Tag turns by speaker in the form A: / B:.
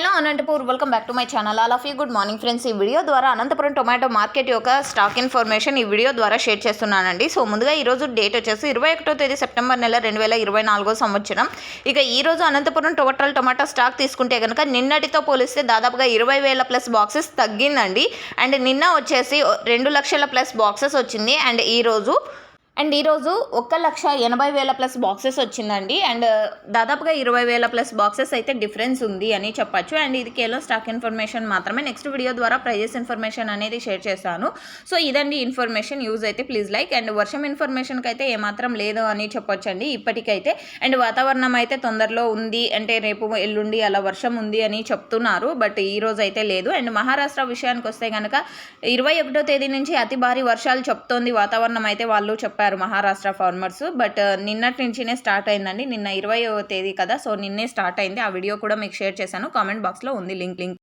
A: Hello Anantapur welcome back to my channel all of you good morning friends ఈ video ద్వారా Anantapuram tomato market యొక్క stock information ఈ video ద్వారా share చేస్తున్నానండి. So ముందుగా ఈ రోజు డేట్ వచ్చేసి ఇరవై ఒకటో తేదీ సెప్టెంబర్ నెల రెండు వేల ఇరవై నాలుగో సంవత్సరం. ఇక ఈ రోజు అనంతపురం టొమాటోల టొమాటో స్టాక్ తీసుకుంటే కనుక నిన్నటితో పోలిస్తే దాదాపుగా ఇరవై వేల ప్లస్ బాక్సెస్ తగ్గిందండి. అండ్ నిన్న వచ్చేసి రెండు లక్షల ప్లస్ బాక్సెస్ వచ్చింది. అండ్ ఈరోజు అండ్ ఈరోజు ఒక్క లక్ష ఎనభై వేల ప్లస్ బాక్సెస్ వచ్చిందండి. అండ్ దాదాపుగా ఇరవై వేల ప్లస్ బాక్సెస్ అయితే డిఫరెన్స్ ఉంది అని చెప్పచ్చు. అండ్ ఇది కేవలం స్టాక్ ఇన్ఫర్మేషన్ మాత్రమే. నెక్స్ట్ వీడియో ద్వారా ప్రైజెస్ ఇన్ఫర్మేషన్ అనేది షేర్ చేస్తాను సో ఇదండి ఇన్ఫర్మేషన్. యూజ్ అయితే ప్లీజ్ లైక్. అండ్ వర్షం ఇన్ఫర్మేషన్కి అయితే ఏమాత్రం లేదు అని చెప్పొచ్చండి ఇప్పటికైతే. అండ్ వాతావరణం అయితే తొందరలో ఉంది. అంటే రేపు ఎల్లుండి అలా వర్షం ఉంది అని చెప్తున్నారు. బట్ ఈ రోజు అయితే లేదు. అండ్ మహారాష్ట్ర విషయానికి వస్తే కనుక ఇరవై ఒకటో తేదీ నుంచి అతి భారీ వర్షాలు చెప్తోంది వాతావరణం అయితే వాళ్ళు చెప్పారు. మహారాష్ట్ర ఫార్మర్స్. బట్ uh, నిన్నటి నుంచినే స్టార్ట్ అయిందండి. నిన్న ఇరవై తేదీ కదా సో నిన్నే స్టార్ట్ అయింది. ఆ వీడియో కూడా మీకు షేర్ చేశాను. కామెంట్ బాక్స్లో ఉంది లింక్ లింక్.